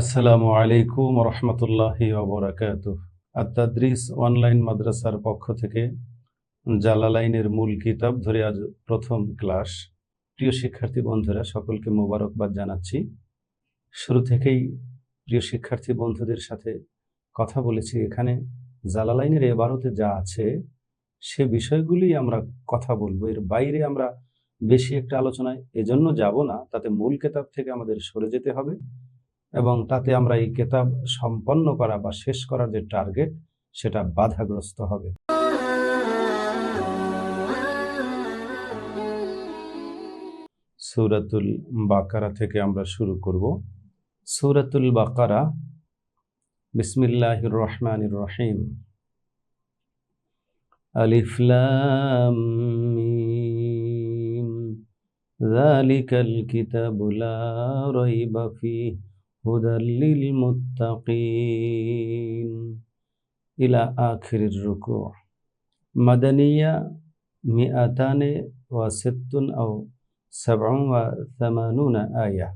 আসসালামু আলাইকুম রহমতুল্লাহি ওবরাকাত আত্মাদ্রিস অনলাইন মাদ্রাসার পক্ষ থেকে জালালাইনের মূল কিতাব ধরে আজ প্রথম ক্লাস। প্রিয় শিক্ষার্থী বন্ধুরা, সকলকে মোবারকবাদ জানাচ্ছি। শুরু থেকেই প্রিয় শিক্ষার্থী বন্ধুদের সাথে কথা বলেছি এখানে। জালালাইনের এবারতে যা আছে, সে বিষয়গুলি আমরা কথা বলব। এর বাইরে আমরা বেশি একটা আলোচনায় এজন্য যাব না। তাতে মূল কেতাব থেকে আমাদের সরে যেতে হবে। এবং তাতে আমরা এই কেতাব সম্পন্ন করা বা শেষ করার যে টার্গেট, সেটা বাধাগ্রস্ত হবে। সূরাতুল বাকারা থেকে আমরা শুরু করব। সূরাতুল বাকারা, বিসমিল্লাহির রহমানির রহিম। আলিফ লাম মিম। যালিকাল কিতাবু হুদার লিল ইলা আখির রুকু। মাদানিয়া মিআতানে ওয়া সিত্তুন আও সাবউন ওয়া সামানুনা আয়া।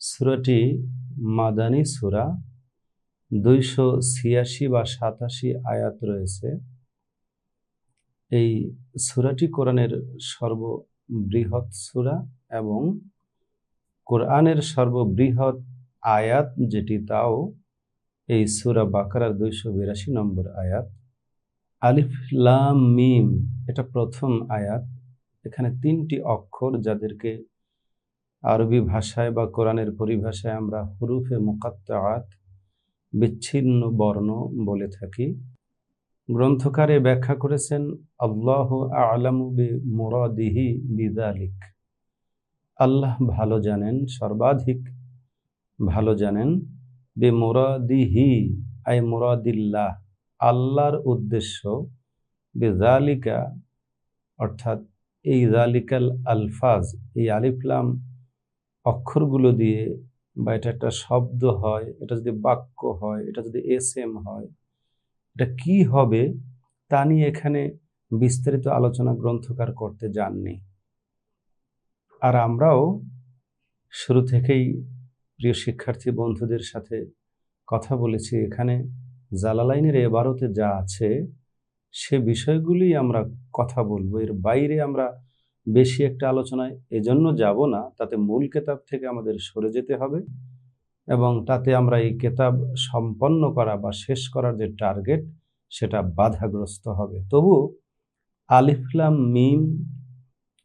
সূরাটি মাদানি সুরা। দুইশো ছিয়াশি বা সাতাশি আয়াত রয়েছে। এই সূরাটি কোরআনের সর্ববৃহৎ সূরা এবং কোরআনের সর্ববৃহৎ আয়াত যেটি তাও এই সুরা বাকারার দুইশো বিরাশি নম্বর আয়াত। আলিফ, লাম, মিম, এটা প্রথম আয়াত। এখানে তিনটি অক্ষর যাদেরকে আরবি ভাষায় বা কোরআনের পরিভাষায় আমরা হুরুফে মুকাত্তাআত, বিচ্ছিন্ন বর্ণ বলে থাকি। গ্রন্থকারে ব্যাখ্যা করেছেন, আল্লাহ আলামু বি মুরাদিহি বিদালিক। আল্লাহ ভালো জানেন, সর্বাধিক ভালো জানেন। বে মোরাদিহি আই মোরাদিল্লাহ, আল্লাহর উদ্দেশ্য বে জালিকা অর্থাৎ এই জালিকাল আলফাজ, এই আলিফলাম অক্ষরগুলো দিয়ে বা এটা একটা শব্দ হয়, এটা যদি বাক্য হয়, এটা যদি এস এম হয়, এটা কি হবে তা নিয়ে এখানে বিস্তারিত আলোচনা গ্রন্থকার করতে যাননি। আর আমরাও শুরু থেকেই প্রিয় শিক্ষার্থী বন্ধুদের সাথে কথা বলেছি এখানে। জালালাইনের এবারতে যা আছে, সে বিষয়গুলি আমরা কথা বলব। এর বাইরে আমরা বেশি একটা আলোচনায় এজন্য যাব না। তাতে মূল কেতাব থেকে আমাদের সরে যেতে হবে এবং তাতে আমরা এই কেতাব সম্পন্ন করা বা শেষ করার যে টার্গেট, সেটা বাধাগ্রস্ত হবে। তবু আলিফলাম মিম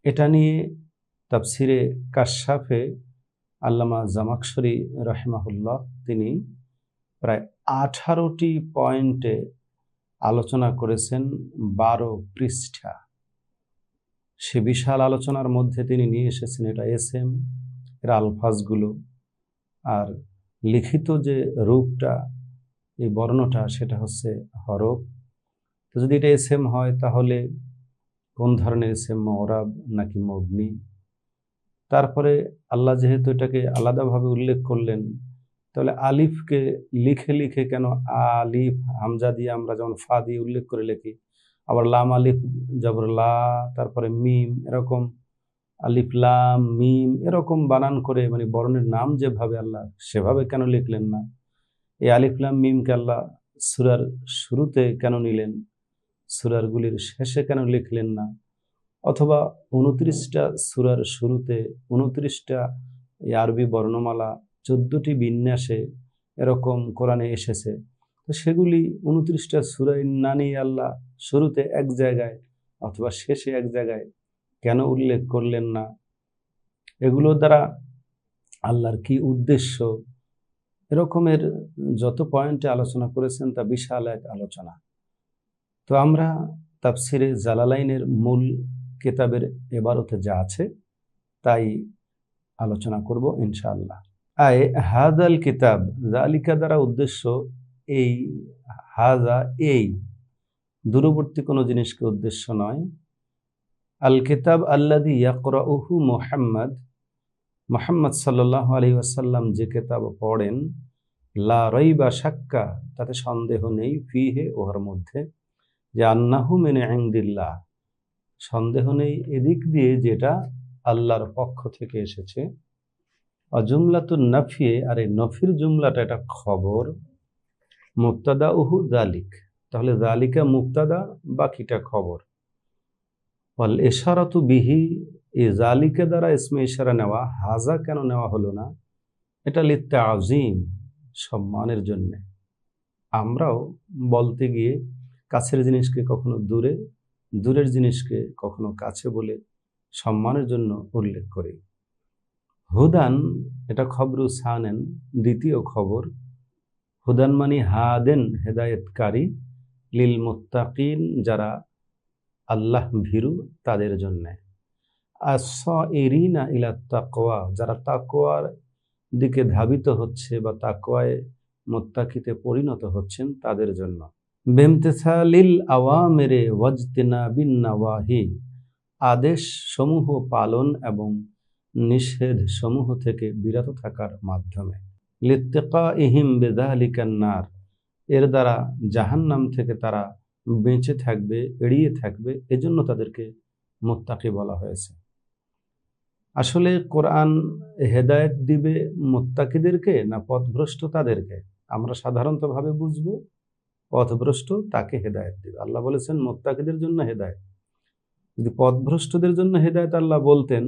এটা নিয়ে তাফসিরে কাশাফে আল্লামা জামাকশরী রহমাহুল্লাহ তিনি প্রায় আঠারোটি পয়েন্টে আলোচনা করেছেন বারো পৃষ্ঠা। সে বিশাল আলোচনার মধ্যে তিনি নিয়ে এসেছেন এটা এস এম এর আলফাজগুলো, আর লিখিত যে রূপটা, এই বর্ণটা, সেটা হচ্ছে হরফ। তো যদি এটা এস এম হয়, তাহলে কোন ধরনের এস এম মরাব নাকি মগ্নি তারপরে আল্লাহ যেহেতু এটাকে আলাদাভাবে উল্লেখ করলেন, তাহলে আলিফকে লিখে লিখে কেন আলিফ, হামজা দিয়ে আমরা যেমন ফা দিয়ে উল্লেখ করে লিখি, আবার লাম আলিফ জবর লা, তারপরে মিম এরকম, আলিফ, লাম, মিম এরকম বানান করে মানে বরণের নাম যেভাবে আল্লাহ সেভাবে কেন লিখলেন না, এই আলিফ, লাম, মিমকে আল্লাহ সুরার শুরুতে কেন নিলেন, সুরারগুলির শেষে কেন লিখলেন না অথবা উনত্রিশটা সুরার শুরুতে উনত্রিশটা আরবি বর্ণমালা, চোদ্দটি বিন্যাসে এরকম কোরআনে এসেছে। তো সেগুলি উনত্রিশটা সুরাই নানি আল্লাহ শুরুতে এক জায়গায় অথবা শেষে এক জায়গায় কেন উল্লেখ করলেন না? এগুলোর দ্বারা আল্লাহর কি উদ্দেশ্য? এরকমের যত পয়েন্টে আলোচনা করেছেন তা বিশাল এক আলোচনা। তো আমরা তাফসিরে জালালাইনের মূল কেতাবের এবারতে যা আছে, তাই আলোচনা করব ইনশাআল্লাহ। আয় হাদাল কিতাব জালিকা দ্বারা উদ্দেশ্য এই হাজা এই। দূরবর্তী কোনো জিনিসকে উদ্দেশ্য নয়। আল কিতাব আল্লাদি ইয়াকরাউহু মোহাম্মদ মোহাম্মদ সাল্লাহ আলী আসাল্লাম যে কেতাব পড়েন, লা রইবা সাক্কা তাতে সন্দেহ নেই, ফিহে ওহার মধ্যে। যে আন্নাহু মেনে আইন্দিল্লাহ সন্দেহ নেই এদিক দিয়ে যেটা আল্লাহর পক্ষ থেকে এসেছে। অজুমলাতুন নাফিয়ে আর এই নফির জুমলাটা এটা খবর। মুক্তাদা উহু জালিক তাহলে জালিকা মুক্তাদা বাকিটা খবর। ফল এশারাতু বিহি, এই জালিকা দ্বারা ইসমে ইশারা নেওয়া, হাজা কেন নেওয়া হলো না? এটা লিখতে আজিম সম্মানের জন্যে। আমরাও বলতে গিয়ে কাছের জিনিসকে কখনো দূরে দূরের জিনিসকে কখনো কাছে বলে সম্মানের জন্য উল্লেখ করি। হুদান, এটা খবরু সানেন, দ্বিতীয় খবর। হুদান মানি হাদেন হেদায়েতকারী লিল মুত্তাকিন, যারা আল্লাহ ভীরু তাদের জন্যে। এরিনা ইলা তাকোয়া যারা তাকোয়ার দিকে ধাবিত হচ্ছে বা তাকোয়ায় মোত্তাকিতে পরিণত হচ্ছেন তাদের জন্য। বেমতেসালিল আওয়ামেরে ওয়াজতেনা বিন নাওয়াহি আদেশ সমূহ পালন এবং নিষেধ সমূহ থেকে বিরত থাকার মাধ্যমে। লিত্তেকা ইহিম বেদালিকান্নার এর দ্বারা জাহান্নাম থেকে তারা বেঁচে থাকবে, এড়িয়ে থাকবে, এজন্য তাদেরকে মোত্তাকি বলা হয়েছে। আসলে কোরআন হেদায়েত দিবে মোত্তাকিদেরকে না পথভ্রষ্ট তাদেরকে? আমরা সাধারণতভাবে বুঝব পথভ্রষ্ট তাকে হেদায়েত দেবে। আল্লাহ বলেছেন, মোত্তাকিদের জন্য হেদায়েত। যদি পথভ্রষ্টদের জন্য হেদায়েত আল্লাহ বলতেন,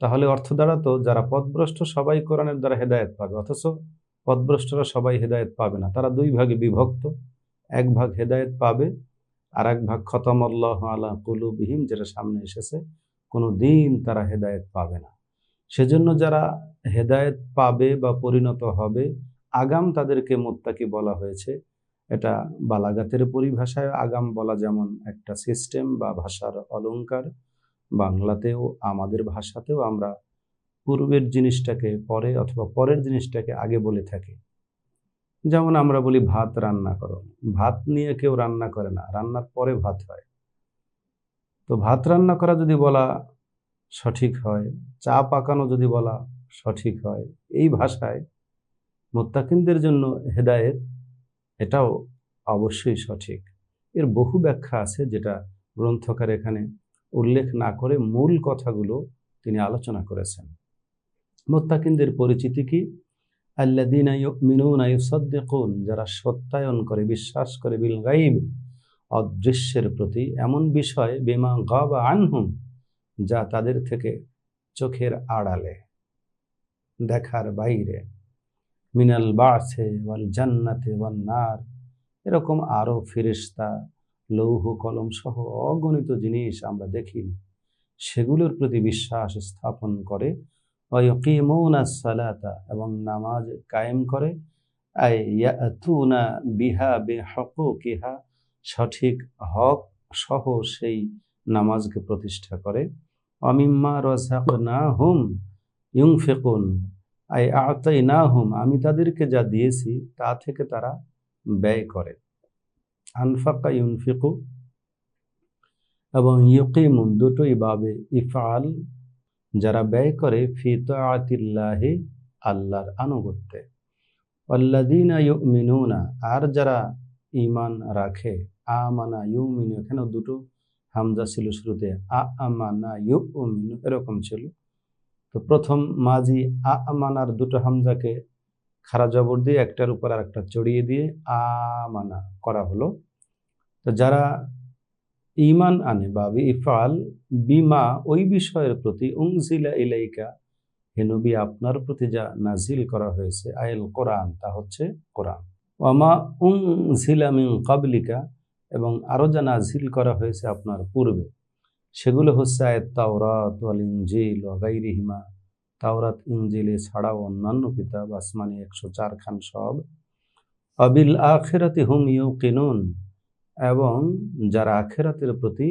তাহলে অর্থ দাঁড়াতো যারা পথভ্রষ্ট সবাই কোরআনের দ্বারা হেদায়েত পাবে, অথচ পথভ্রষ্টরা সবাই হেদায়েত পাবে না। তারা দুই ভাগে বিভক্ত। এক ভাগ হেদায়েত পাবে, আর এক ভাগ খতম আল্লাহ আলা কুলুবিহীন যেটা সামনে এসেছে। কোনো দিন তারা হেদায়েত পাবে না। সেজন্য যারা হেদায়েত পাবে বা পরিণত হবে, আগাম তাদেরকে মোত্তাকি বলা হয়েছে। এটা বালাগাতের পরিভাষায় আগাম বলা যেমন একটা সিস্টেম বা ভাষার অলঙ্কার বাংলাতেও, আমাদের ভাষাতেও আমরা পূর্বের জিনিসটাকে পরে অথবা পরের জিনিসটাকে আগে বলে থাকি। যেমন আমরা বলি, ভাত রান্না করো। ভাত নিয়ে কেউ রান্না করে না, রান্নার পরে ভাত হয়। তো ভাত রান্না করা যদি বলা সঠিক হয়, চা পাকানো যদি বলা সঠিক হয়, এই ভাষায় মোত্তাকিনদের জন্য হেদায়েত এটাও অবশ্যই সঠিক। এর বহু ব্যাখ্যা আছে যেটা গ্রন্থকার এখানে উল্লেখ না করে মূল কথাগুলো তিনি আলোচনা করেছেন। মোত্তাকিনদের পরিচিতি কি? আল্লাদিনা যারা সত্যায়ন করে, বিশ্বাস করে বিল গাইব অদৃশ্যের প্রতি এমন বিষয়, বেমা গাবা আনহুম, যা তাদের থেকে চোখের আড়ালে দেখার বাইরে। মিনাল বাসে ওয়াল জান্নাতে ওয়াল নার। এরকম আরও ফিরিস্তা লৌহ, কলম সহ অগণিত জিনিস আমরা দেখিনি সেগুলোর প্রতি বিশ্বাস স্থাপন করে। সালাতা এবং নামাজ কায়েম করে। বিহা বে কিহা সঠিক হক সহ সেই নামাজকে প্রতিষ্ঠা করে। অমিম্মা রজাক না হুম ইউং ফেকুন আই আতাই না হুম আমি তাদেরকে যা দিয়েছি, তা থেকে তারা ব্যয় করে। আনফাকা ইউনফিকু এবং ইউকিমুন, দুটোই বাবে ইফাল যারা ব্যয় করে ফিতাতিল্লাহি আল্লাহর আনুগত্যে। অল্লাদিনা ইউমিনুনা, আর যারা ইমান রাখে, আমানা ইউমিনু, এখানেও দুটো হামজা ছিল শুরুতে আ আমানা ইউ মিনু এরকম ছিল। তো প্রথম মাঝি আ আমানার দুটো হামজাকে খারা জবর দিয়ে একটার উপর আর একটা চড়িয়ে দিয়ে আমানা করা হলো। তো যারা ইমান আনে বা ইফাল বিমা ওই বিষয়ের প্রতি উংজিলা ইলাইকা হেনবি আপনার প্রতি যা নাজিল করা হয়েছে, আয়েল কোরআন, তা হচ্ছে কোরআন। ওয়ামা উং ঝিলামিং কাবলিকা এবং আরও যা নাজিল করা হয়েছে আপনার পূর্বে। সেগুলো হচ্ছে আয়ের তাওরাত ওয়াল ইঞ্জিল ওয়াগাইরিহিমা তাওরাত ইঞ্জিলে ছাড়াও অন্যান্য কিতাব, আসমানি একশো চার খান সব। অবিল আখেরাতি হুম ইউ কিনুন এবং যারা আখেরাতের প্রতি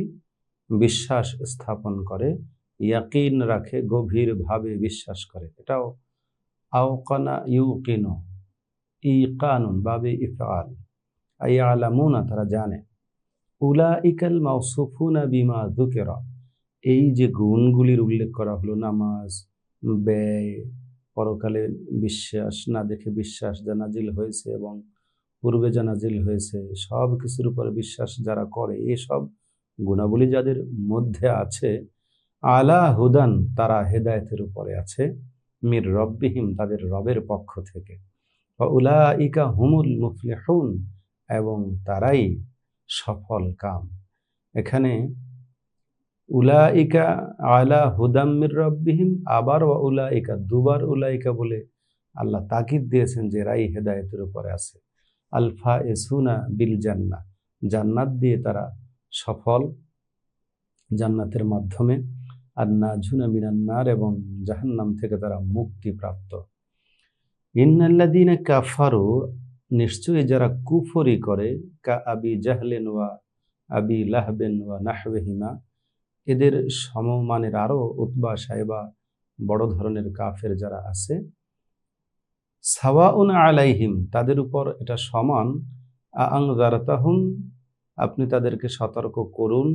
বিশ্বাস স্থাপন করে, ইয়াকিন রাখে, গভীরভাবে বিশ্বাস করে। এটাও আওকানা ইউ কিনো ই কানুন বাবে ইফআল। আই আলামুনা, তারা জানে। উলা ইকাল মাউসুফুনা বিমা দুকেরা এই যে গুণগুলির উল্লেখ করা হলো, নামাজ, ব্যয়, পরকালে বিশ্বাস, না দেখে বিশ্বাস জানাজিল হয়েছে এবং পূর্বে জানাজিল হয়েছে, সব কিছুর উপরে বিশ্বাস যারা করে, এসব গুণাবলী যাদের মধ্যে আছে, আলা হুদান তারা হেদায়তের উপরে আছে, মির রব্বিহিম তাদের রবের পক্ষ থেকে। উলা ইকা হুমুল মুফলিহুন এবং তারাই সফল কাম। এখানে উলাইকা আলা হুদাম্মির রব্বিহিম, আবার উলাইকা, দুবার উলাইকা বলে আল্লাহ তাকিদ দিয়েছেন যে রাই হেদায়েতের উপরে আছে। আলফা এসুনা বিল জান্না, জান্নাত দিয়ে তারা সফল জান্নাতের মাধ্যমে। আর না ঝুনা মিনান্নার এবং জাহান্নাম থেকে তারা মুক্তি প্রাপ্ত। ইন্নাল্লাদিনে কাফারু নিশ্চয়ই যারা কুফরি করে, কা আবি জাহলেন ওয়া আবি লাহবেন ওয়া নাহবেহিমা এদের সমমানের আরও উতবা সাহেবা, বড় ধরনের কাফের যারা আছে, সাওয়াউন আলাইহিম, তাদের উপর এটা সমান, আং দারতাহুম আপনি তাদেরকে সতর্ক করুন,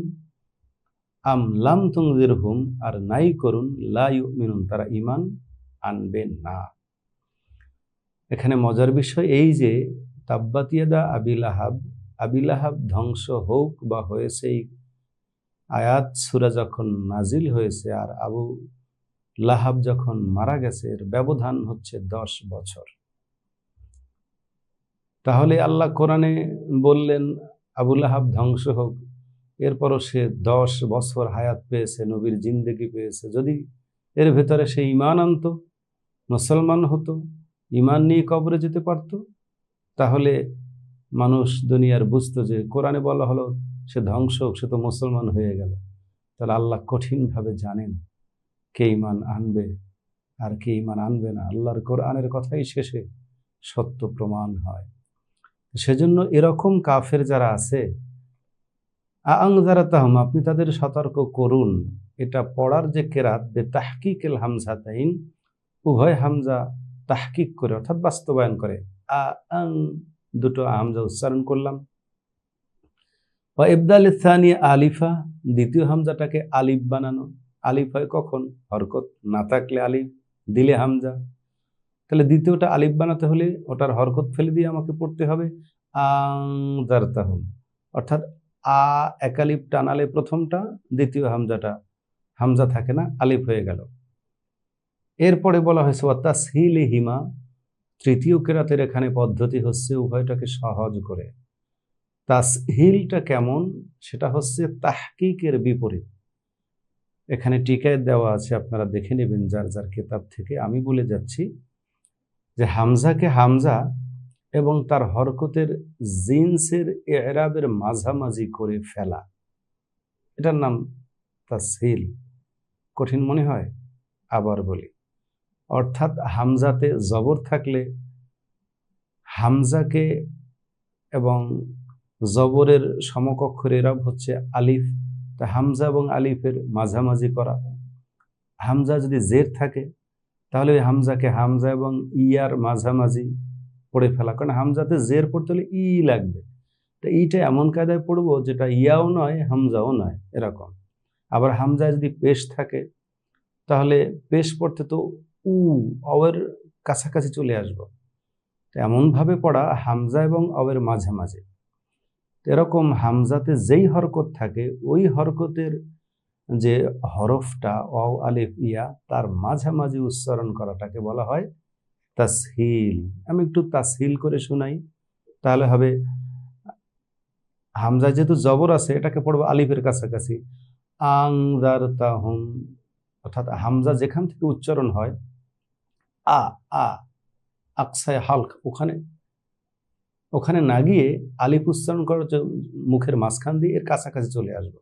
আম লাম তুংজির হুম আর নাই করুন, লা মিনুন তারা ইমান আনবেন না। এখানে মজার বিষয় এই যে তাব্বাতিয়াদা আবিল আহাব আবিল আহাব ধ্বংস হোক বা হয়েছে এই আয়াত সুরা যখন নাজিল হয়েছে আর আবু লাহাব যখন মারা গেছে, এর ব্যবধান হচ্ছে দশ বছর। তাহলে আল্লাহ কোরআনে বললেন আবুল আহাব ধ্বংস হোক, এরপরও সে দশ বছর হায়াত পেয়েছে, নবীর জিন্দেগি পেয়েছে। যদি এর ভেতরে সে ইমান আনত, মুসলমান হতো ইমান নিয়ে কবরে যেতে পারত? তাহলে মানুষ দুনিয়ার বুঝতো যে কোরআনে বলা হলো, সে ধ্বংস সে তো মুসলমান হয়ে গেল। তাহলে আল্লাহ কঠিনভাবে জানেন কে ইমান আনবে আর কে ইমান আনবে না। আল্লাহর কোরআনের কথাই শেষে সত্য প্রমাণ হয়। সেজন্য এরকম কাফের যারা আছে আং যারা তাহম আপনি তাদের সতর্ক করুন। এটা পড়ার যে কেরাত, বে তাহকিকেল হামজা তাইন উভয় হামজা তাহকিক করে, অর্থাৎ বাস্তবায়ন করে। আ আং দুটো হামজা উচ্চারণ করলাম। বা ইবদাল ইসানি আলিফা, দ্বিতীয় হামজাটাকে আলিফ বানানো। আলিফ হয় কখন? হরকত। না থাকলে আলিফ, দিলে হামজা। তাহলে দ্বিতীয়টা আলিফ বানাতে হলে ওটার হরকত ফেলে দিয়ে আমাকে পড়তে হবে। আং দারতাহম অর্থাৎ আ একালিপ টানালে প্রথমটা, দ্বিতীয় হামজাটা। হামজা থাকে না, আলিফ হয়ে গেল। এরপরে বলা হয়েছে ওয়াত্তা সিল হিমা তৃতীয় কেরাতের এখানে পদ্ধতি হচ্ছে উভয়টাকে সহজ করে। তাসহিলটা কেমন? সেটা হচ্ছে তাহকিকের বিপরীত। এখানে টিকায় দেওয়া আছে, আপনারা দেখে নেবেন যার যার কেতাব থেকে। আমি বলে যাচ্ছি যে, হামজাকে হামজা এবং তার হরকতের জিন্সের এরাবের মাঝামাঝি করে ফেলা। এটার নাম তাসহিল। কঠিন মনে হয়? আবার বলি। অর্থাৎ হামজাতে জবর থাকলে হামজাকে এবং জবরের সমকক্ষের এরাব হচ্ছে আলিফ। তা হামজা এবং আলিফের মাঝামাঝি করা। হামজা যদি জের থাকে, তাহলে ওই হামজাকে হামজা এবং ইয়ার মাঝামাঝি পড়ে ফেলা। কারণ হামজাতে জের পড়তে হলে ই লাগবে। তো ইটা এমন কায়দায় পড়ব যেটা ইয়াও নয়, হামজাও নয়, এরকম। আবার হামজায় যদি পেশ থাকে, তাহলে পেশ পড়তে তো উ অয়ের কাছাকাছি চলে আসব। এমনভাবে পড়া হামজা এবং অবের মাঝামাঝি। এরকম হামজাতে যেই হরকত থাকে, ওই হরকতের যে হরফটা অ আলিফ ইয়া, তার মাঝামাঝি উচ্চারণ করাটাকে বলা হয় তাসহিল। আমি একটু তাসহিল করে শোনাই, তাহলে হবে হামজা যেহেতু জবর আছে, এটাকে পড়ব আলিফের কাছাকাছি। আং দার তাহুম অর্থাৎ হামজা যেখান থেকে উচ্চারণ হয় আ আ, আকসায় হালক। ওখানে ওখানে না গিয়ে আলিফ উচ্চারণ করার মুখের মাঝখান দিয়ে এর কাছাকাছি চলে আসব।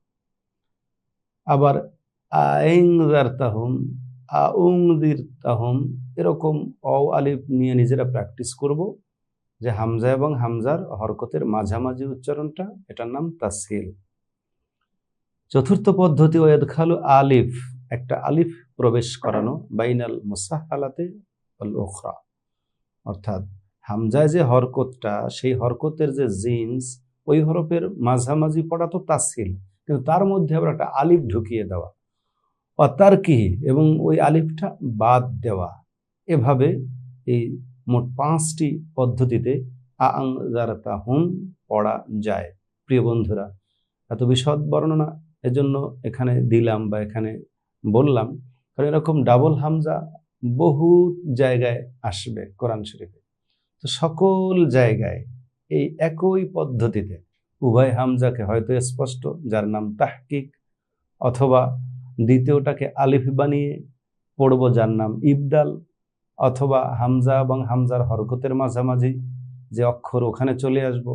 আবার আইংদার তাহম আউংদির তাহম, এরকম অ আলিফ নিয়ে নিজেরা প্র্যাকটিস করব যে হামজা এবং হামজার হরকতের মাঝামাঝি উচ্চারণটা, এটার নাম তাসিল চতুর্থ পদ্ধতি ওয়েদ খালু আলিফ, একটা আলিফ প্রবেশ করানো, বাইনাল মুসাহালাতে ওখরা অর্থাৎ হামজায় যে হরকতটা, সেই হরকতের যে জিন্স, ওই হরফের মাঝামাঝি পড়া তো তাসিল কিন্তু তার মধ্যে আবার একটা আলিফ ঢুকিয়ে দেওয়া। অতার কি এবং ওই আলিফটা বাদ দেওয়া। এভাবে এই মোট পাঁচটি পদ্ধতিতে আং জারাতা হুম পড়া যায়। প্রিয় বন্ধুরা, এত বিশদ বর্ণনা এজন্য এখানে দিলাম বা এখানে বললাম, কারণ এরকম ডাবল হামজা বহু জায়গায় আসবে কোরআন শরীফে। তো সকল জায়গায় এই একই পদ্ধতিতে, উভয় হামজাকে হয়তো স্পষ্ট, যার নাম তাহকিক, অথবা দ্বিতীয়টাকে আলিফ বানিয়ে পড়ব যার নাম ইবদাল, অথবা হামজা এবং হামজার হরকতের মাঝামাঝি যে অক্ষর ওখানে চলে আসব।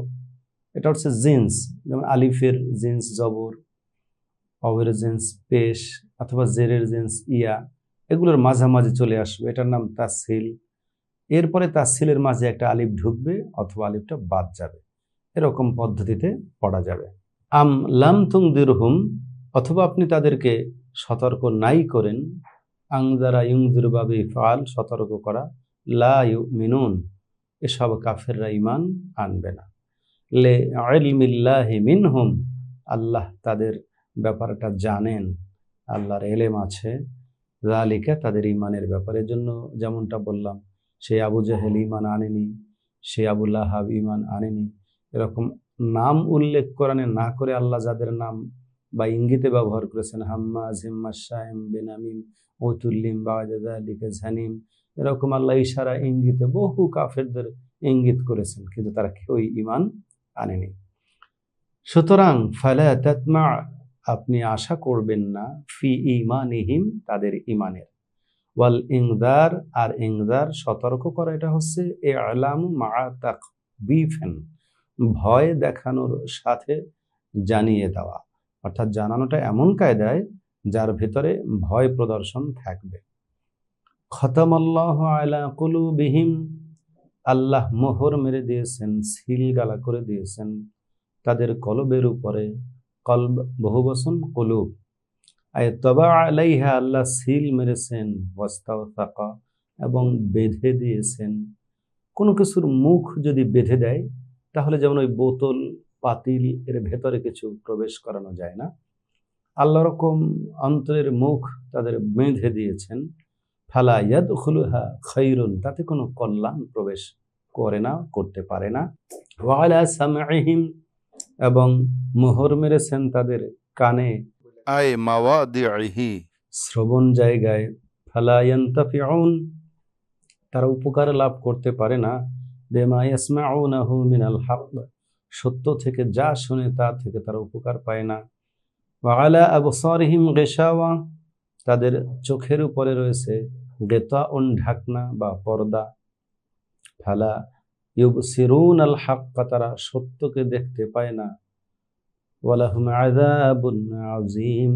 এটা হচ্ছে জিন্স, যেমন আলিফের জিন্স, জবর, অবের জিন্স, পেশ, অথবা জেরের জিন্স, ইয়া। এগুলোর মাঝামাঝি চলে আসবে। এটার নাম তাসহিল এরপরে তাসহিলের মাঝে একটা আলিফ ঢুকবে অথবা আলিফটা বাদ যাবে। এরকম পদ্ধতিতে পড়া যাবে। আম লাম তুং দিরহুম, অথবা আপনি তাদেরকে সতর্ক নাই করেন। আংদারা ইংদুর বাবে ফাল, সতর্ক করা। লা ইউ মিনুন এসব কাফেররা ইমান আনবে না। লে আলমিল্লাহি মিনহুম, আল্লাহ তাদের ব্যাপারটা জানেন। আল্লাহর এলেম আছে। লালিকা তাদের ইমানের ব্যাপারের জন্য যেমনটা বললাম, সে আবু জাহেল ইমান আনেনি, সে আবুল্লাহ হাব ইমান আনেনি। এরকম নাম উল্লেখ করানে না করে আল্লাহ যাদের নাম বা ইঙ্গিতে ব্যবহার করেছেন হাম্মা জিম্মা শাহেম বেনামিম ওতুল্লিম বালিকা ঝানিম, এরকম আল্লাহ ইশারা ইঙ্গিতে বহু কাফেরদের ইঙ্গিত করেছেন, কিন্তু তারা কেউই ইমান আনেনি। সুতরাং ফালা তাতমা আপনি আশা করবেন না, ফি ইমানিহিম তাদের ইমানের ওয়াল ইংদার, আর ইংদার সতর্ক করা, এটা হচ্ছে এ আলাম মা বিফেন ভয় দেখানোর সাথে জানিয়ে দেওয়া। অর্থাৎ জানানোটা এমন কায়দায় যার ভিতরে ভয় প্রদর্শন থাকবে। খতামাল্লাহ আলা কুলুবিহিম, আল্লাহ মোহর মেরে দিয়েছেন সিল গালা করে দিয়েছেন, তাদের কলবের উপরে কলব বহু বসন কলুব। আয় তবা আলাইহা আল্লাহ সিল মেরেছেন ওয়াস্তাও তাকা এবং বেঁধে দিয়েছেন। কোনো কিছুর মুখ যদি বেঁধে দেয়, তাহলে যেমন ওই বোতল, পাতিল এর ভেতরে কিছু প্রবেশ করানো যায় না। আল্লাহ রকম অন্তরের মুখ তাদের বেঁধে দিয়েছেন। ফালা ইয়াদ খুলুহা খৈরুন তাতে কোনো কল্যাণ প্রবেশ করে না, করতে পারে না। ওয়ালা সামাহিম এবং মোহর মেরেছেন তাদের কানে। আয় মাওয়াদিহি শ্রবণ জায়গায় ফালায়ান্তাফিউন তারা উপকার লাভ করতে পারে না। বেমা ইয়াসমাউনাহু মিনাল হক সত্য থেকে যা শুনে তা থেকে তারা উপকার পায় না। ওয়ালা আবসারহিম গেশাওয়া। তাদের চোখের উপরে রয়েছে গেতা উন ঢাকনা বা পর্দা। ফালা ইউবসিরুন আল হাক্কা তারা সত্যকে দেখতে পায় না। ওয়ালাহুম আযাবুন আযীম,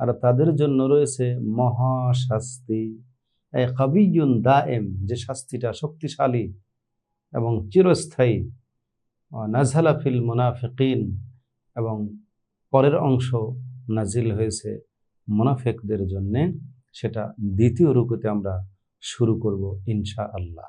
আর তাদের জন্য রয়েছে মহা শাস্তি এই যে শাস্তিটা শক্তিশালী এবং চিরস্থায়ী। নাজহালা ফিল মুনাফিকিন, এবং পরের অংশ নাজিল হয়েছে মুনাফেকদের জন্যে। সেটা দ্বিতীয় রুকুতে আমরা শুরু করব ইনশা আল্লাহ